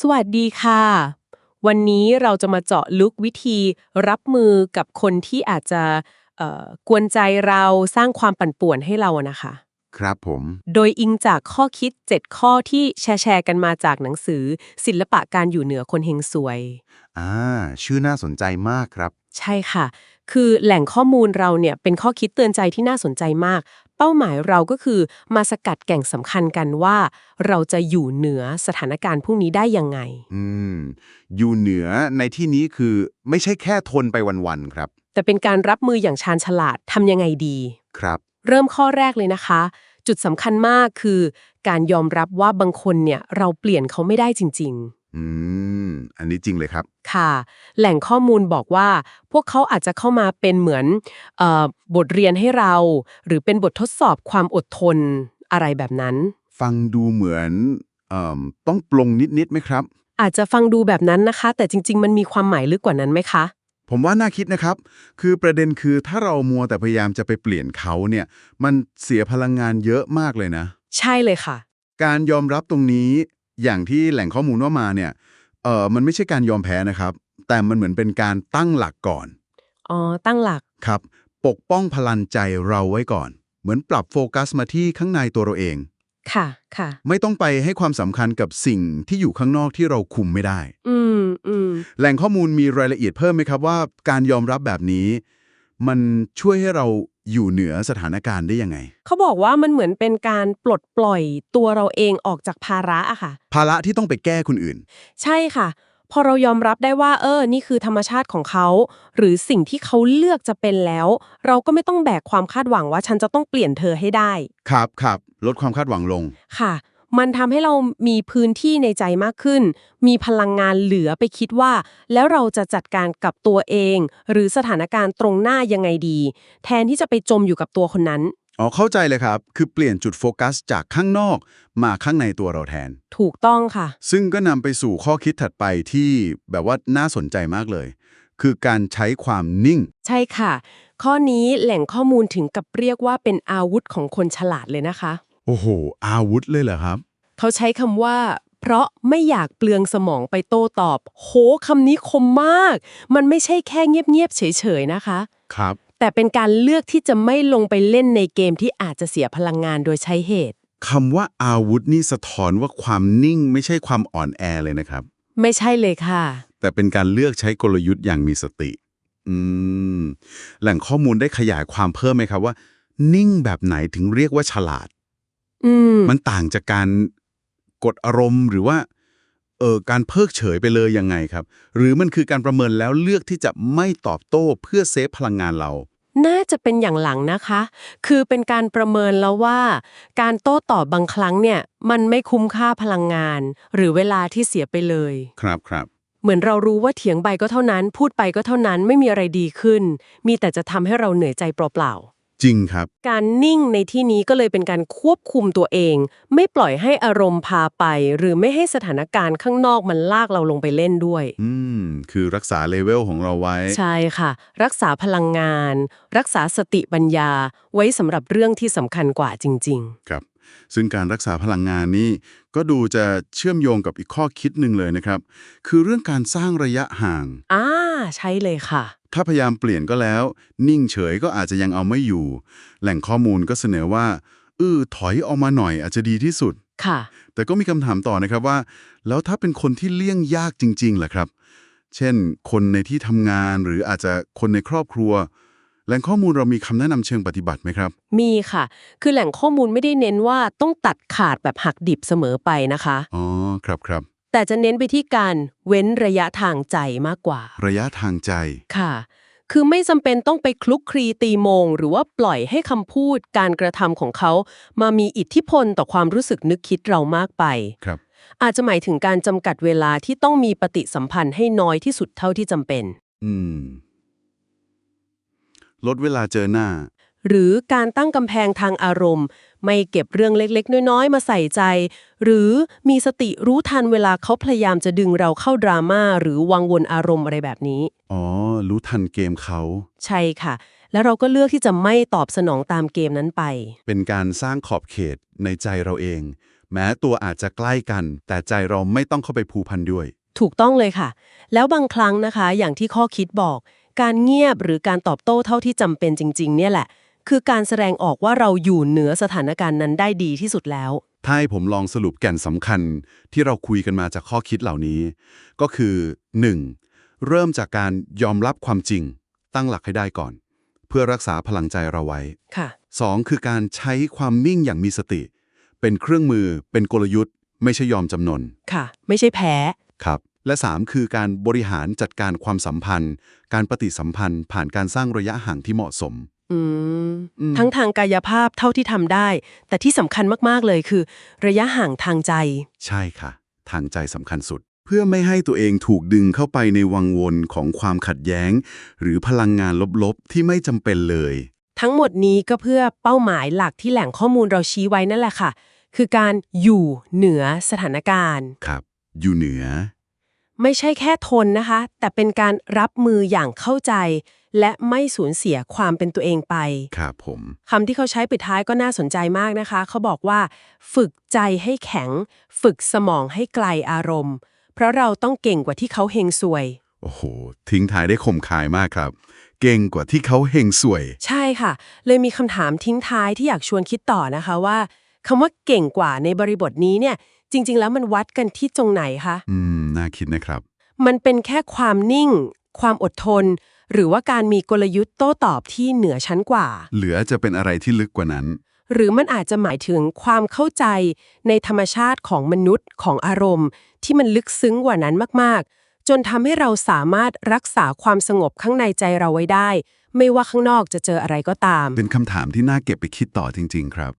สวัสดีค่ะ วันนี้เราจะมาเจาะลึกวิธีรับมือกับคนที่อาจจะเอ่อกวนใจเราสร้างความปั่นป่วนให้เราอะนะคะ ครับผม โดยอิงจากข้อคิด 7 ข้อที่แชร์แชร์กันมาจากหนังสือ ศิลปะการอยู่เหนือคนเฮงสวย อ่า ชื่อน่าสนใจมากครับ ใช่ค่ะ คือแหล่งข้อมูลเราเนี่ยเป็นข้อคิดเตือนใจที่น่าสนใจมาก เป้าหมายเราก็คือมาสกัดแก่งสำคัญกันว่า เราจะอยู่เหนือสถานการณ์พวกนี้ได้ยังไง อืม อยู่เหนือในที่นี้คือไม่ใช่แค่ทนไปวันๆครับ แต่เป็นการรับมืออย่างชาญฉลาดทำยังไงดี ครับ เริ่มข้อแรกเลยนะคะ จุดสำคัญมากคือ การยอมรับว่าบางคนเนี่ยเราเปลี่ยนเขาไม่ได้จริง อืม อันนี้จริงเลยครับๆค่ะ แหล่งข้อมูลบอกว่า พวกเขาอาจจะเข้ามาเป็นเหมือนเออบทเรียนให้เรา หรือเป็นบททดสอบความอดทนอะไรแบบนั้น ฟังดูเหมือนเอ่อต้องปลงนิดๆไหมครับ อาจจะฟังดูแบบนั้นนะคะ แต่จริง ๆ มันมีความหมายลึกกว่านั้นไหมคะ ผมว่าน่าคิดนะครับ คือประเด็นคือถ้าเรามัวแต่พยายามจะไปเปลี่ยนเขาเนี่ย มันเสียพลังงานเยอะมากเลยนะ ใช่เลยค่ะ การยอมรับตรงนี้ อย่างที่แหล่งข้อมูลว่ามาเนี่ยเออมันไม่ใช่การยอมแพ้นะครับ แต่มันเหมือนเป็นการตั้งหลักก่อนอ๋อตั้งหลักครับ ปกป้องพลันใจเราไว้ก่อน เหมือนปรับโฟกัสมาที่ข้างในตัวเราเอง ค่ะค่ะ ไม่ต้องไปให้ความสำคัญกับสิ่งที่อยู่ข้างนอกที่เราคุมไม่ได้ อืมอืมแหล่งข้อมูลมีรายละเอียดเพิ่มไหมครับว่า การยอมรับแบบนี้ มันช่วยให้เรา อยู่เหนือสถานการณ์ได้ยังไง เขาบอกว่ามันเหมือนเป็นการปลดปล่อยตัวเราเองออกจากภาระอะค่ะ ภาระที่ต้องไปแก้คนอื่น ใช่ค่ะ พอเรายอมรับได้ว่า เออ นี่คือธรรมชาติของเขา หรือสิ่งที่เขาเลือกจะเป็นแล้ว เราก็ไม่ต้องแบกความคาดหวังว่าฉันจะต้องเปลี่ยนเธอให้ได้ ครับครับลดความคาดหวังลง ค่ะ มันทำให้เรามีพื้นที่ในใจมากขึ้น มีพลังงานเหลือไปคิดว่า แล้วเราจะจัดการกับตัวเอง หรือสถานการณ์ตรงหน้ายังไงดี แทนที่จะไปจมอยู่กับตัวคนนั้นอ๋อเข้าใจเลยครับ คือเปลี่ยนจุดโฟกัสจากข้างนอกมาข้างในตัวเราแทน ถูกต้องค่ะ ซึ่งก็นำไปสู่ข้อคิดถัดไปที่แบบว่าน่าสนใจมากเลย คือการใช้ความนิ่ง ใช่ค่ะ ข้อนี้แหล่งข้อมูลถึงกับเรียกว่าเป็นอาวุธของคนฉลาดเลยนะคะ โอ้โห อาวุธเลยเหรอครับ เขาใช้คำว่าเพราะไม่อยากเปลืองสมองไปโต้ตอบ โหคำนี้คมมาก มันไม่ใช่แค่เงียบๆเฉยๆนะคะ ครับ แต่เป็นการเลือกที่จะไม่ลงไปเล่นในเกมที่อาจจะเสียพลังงานโดยใช้เหตุคำว่าอาวุธนี่สะท้อนว่าความนิ่งไม่ใช่ความอ่อนแอเลยนะครับ ไม่ใช่เลยค่ะ แต่เป็นการเลือกใช้กลยุทธ์อย่างมีสติ อืม แหล่งข้อมูลได้ขยายความเพิ่มไหมครับว่า นิ่งแบบไหนถึงเรียกว่าฉลาด อืมมันต่างจากการ กดอารมณ์ หรือว่าเออการเพิกเฉยไปเลยยังไงครับ หรือมันคือการประเมินแล้วเลือกที่จะไม่ตอบโต้เพื่อเซฟพลังงานเรา น่าจะเป็นอย่างหลังนะคะ คือเป็นการประเมินแล้วว่า การโต้ตอบบางครั้งเนี่ย มันไม่คุ้มค่าพลังงาน หรือเวลาที่เสียไปเลย ครับครับเหมือนเรารู้ว่าเถียงไปก็เท่านั้น พูดไปก็เท่านั้นไม่มีอะไรดีขึ้น มีแต่จะทำให้เราเหนื่อยใจเปล่า จริงครับๆการนิ่งในที่นี้ก็เลยเป็นการควบคุมตัวเอง ไม่ปล่อยให้อารมณ์พาไป หรือไม่ให้สถานการณ์ข้างนอกมันลากเราลงไปเล่นด้วย อืม คือรักษาเลเวลของเราไว้ ใช่ค่ะ รักษาพลังงาน รักษาสติปัญญา ไว้สำหรับเรื่องที่สำคัญกว่าจริง ครับ ซึ่งการรักษาพลังงานนี่ก็ดูจะเชื่อมโยงกับอีกข้อคิดหนึ่งเลยนะครับ คือเรื่องการสร้างระยะห่าง ๆ อ่า ใช่เลยค่ะ ถ้าพยายามเปลี่ยนก็แล้ว นิ่งเฉยก็อาจจะยังเอาไม่อยู่ แหล่งข้อมูลก็เสนอว่าเออถอยออกมาหน่อยอาจจะดีที่สุด ค่ะ แต่ก็มีคำถามต่อนะครับว่า แล้วถ้าเป็นคนที่เลี่ยงยากจริงๆล่ะครับ เช่น คนในที่ทำงานหรืออาจจะคนในครอบครัว แหล่งข้อมูลเรามีคำแนะนำเชิงปฏิบัติไหมครับ มีค่ะ คือแหล่งข้อมูลไม่ได้เน้นว่าต้องตัดขาดแบบหักดิบเสมอไปนะคะ อ๋อ ครับครับ แต่จะเน้นไปที่การเว้นระยะทางใจมากกว่า ระยะทางใจ ค่ะ คือไม่จำเป็นต้องไปคลุกคลีตีโมง หรือว่าปล่อยให้คำพูดการกระทำของเขา มามีอิทธิพลต่อความรู้สึกนึกคิดเรามากไป ครับ อาจจะหมายถึงการจำกัดเวลาที่ต้องมีปฏิสัมพันธ์ให้น้อยที่สุดเท่าที่จำเป็น อืม ลดเวลาเจอหน้า หรือการตั้งกำแพงทางอารมณ์ ไม่เก็บเรื่องเล็กๆ น้อยๆ มาใส่ใจ หรือมีสติรู้ทันเวลาเขาพยายามจะดึงเราเข้าดราม่าหรือวังวนอารมณ์อะไรแบบนี้ อ๋อ รู้ทันเกมเขา ใช่ค่ะ แล้วเราก็เลือกที่จะไม่ตอบสนองตามเกมนั้นไป เป็นการสร้างขอบเขตในใจเราเอง แม้ตัวอาจจะใกล้กัน แต่ใจเราไม่ต้องเข้าไปผูพันด้วย ถูกต้องเลยค่ะ แล้วบางครั้งนะคะ อย่างที่ข้อคิดบอก การเงียบหรือการตอบโต้เท่าที่จำเป็นจริง ๆ เนี่ยแหละ คือการแสดงออกว่าเราอยู่เหนือสถานการณ์นั้นได้ดีที่สุดแล้ว ถ้าให้ผมลองสรุปแก่นสำคัญที่เราคุยกันมาจากข้อคิดเหล่านี้ ก็คือ 1. เริ่มจากการยอมรับความจริง ตั้งหลักให้ได้ก่อน เพื่อรักษาพลังใจเราไว้ค่ะ 2. คือการใช้ความนิ่งอย่างมีสติ เป็นเครื่องมือ เป็นกลยุทธ์ ไม่ใช่ยอมจำนนค่ะ ไม่ใช่แพ้ ครับ และ 3 คือการบริหารจัดการความสัมพันธ์ การปฏิสัมพันธ์ ผ่านการสร้างระยะห่างที่เหมาะสม อืมอืมทั้งทางกายภาพเท่าที่ทำได้ แต่ที่สำคัญมากๆเลยคือ ระยะห่างทางใจ ใช่ค่ะ ทางใจสำคัญสุด เพื่อไม่ให้ตัวเองถูกดึงเข้าไปในวังวนของความขัดแย้ง หรือพลังงานลบๆ ที่ไม่จำเป็นเลย ทั้งหมดนี้ก็เพื่อเป้าหมายหลักที่แหล่งข้อมูลเราชี้ไว้นั่นแหละค่ะ คือการอยู่เหนือสถานการณ์ ครับ อยู่เหนือ ไม่ใช่แค่ทนนะคะ แต่เป็นการรับมืออย่างเข้าใจ และไม่สูญเสียความเป็นตัวเองไปครับผมคำที่เขาใช้ปิดท้ายก็น่าสนใจมากนะคะ เขาบอกว่า ฝึกใจให้แข็ง ฝึกสมองให้ไกลอารมณ์ เพราะเราต้องเก่งกว่าที่เขาเฮงซวย โอ้โห ทิ้งท้ายได้คมคายมากครับ เก่งกว่าที่เขาเฮงสวย ใช่ค่ะ เลยมีคำถามทิ้งท้ายที่อยากชวนคิดต่อนะคะว่าคำว่าเก่งกว่าในบริบทนี้เนี่ย จริง ๆ แล้วมันวัดกันที่ตรงไหนคะอืม น่าคิดนะครับ มันเป็นแค่ความนิ่ง ความอดทน หรือว่าการมีกลยุทธ์โต้ตอบที่เหนือชั้นกว่า เหลือจะเป็นอะไรที่ลึกกว่านั้น หรือมันอาจจะหมายถึงความเข้าใจในธรรมชาติของมนุษย์ของอารมณ์ ที่มันลึกซึ้งกว่านั้นมากๆ จนทำให้เราสามารถรักษาความสงบข้างในใจเราไว้ได้ ไม่ว่าข้างนอกจะเจออะไรก็ตาม เป็นคำถามที่น่าเก็บไปคิดต่อจริง ๆ ครับ